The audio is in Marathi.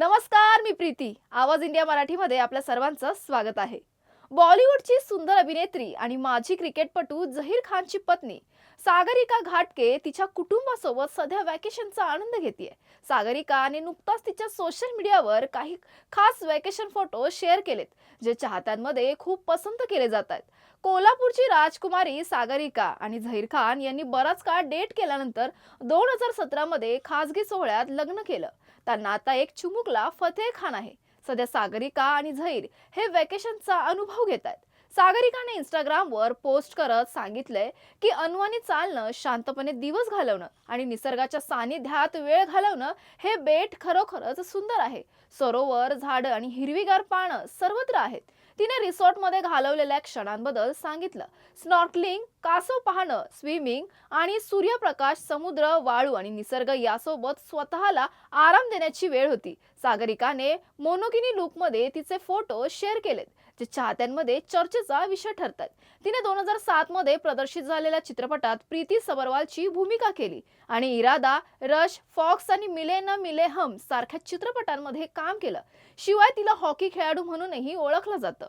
नमस्कार मी प्रीती. आवाज इंडिया मराठीमध्ये आपल्या सर्वांचं स्वागत आहे. बॉलिवूडची सुंदर अभिनेत्री आणि माजी क्रिकेटपटू झहीर खानची पत्नी सागरिका घाटके तिच्या कुटुंबासोबत सध्या वॅकेशनचा आनंद घेते सागरिकाने नुकताच तिच्या सोशल मीडियावर काही खास वॅकेशन फोटो शेअर केलेत जे चाहत्यांमध्ये खूप पसंत केले जात आहेत कोल्हापूरची राजकुमारी सागरिका आणि झहीर खान यांनी बराच काळ डेट केल्यानंतर दोन हजार सतरामध्ये खासगी सोहळ्यात लग्न केलं. त्यांना आता एक चिमुकला फतेह खान आहे. सध्या सागरिका आणि झहीर हे व्हॅकेशनचा अनुभव घेत आहेत सागरिकाने इंस्टाग्रामवर पोस्ट करत सांगितलंय की अनवाणी चालणं शांतपणे दिवस घालवणं आणि निसर्गाच्या सानिध्यात वेळ घालवणं हे बेट खरोखरच सुंदर आहे. सरोवर झाडं आणि हिरवीगार पानं सर्वत्र आहेत. तिने रिसॉर्टमध्ये घालवलेल्या क्षणांबद्दल सांगितलं. स्नॉर्कलिंग कासव पाहणं स्विमिंग आणि सूर्यप्रकाश समुद्र वाळू आणि निसर्ग यासोबत स्वतःला आराम देण्याची वेळ होती. सागरिकाने मोनोकिनी लुकमध्ये तिचे फोटो शेअर केलेत. जे चाहत्यांमध्ये चर्चेचा विषय ठरतात. तिने दोन हजार सात मध्ये प्रदर्शित झालेल्या चित्रपटात प्रीती सबरवालची भूमिका केली आणि इरादा रश फॉक्स आणि मिले न मिले हम सारख्या चित्रपटांमध्ये काम केलं. शिवाय तिला हॉकी खेळाडू म्हणूनही ओळखलं जातं.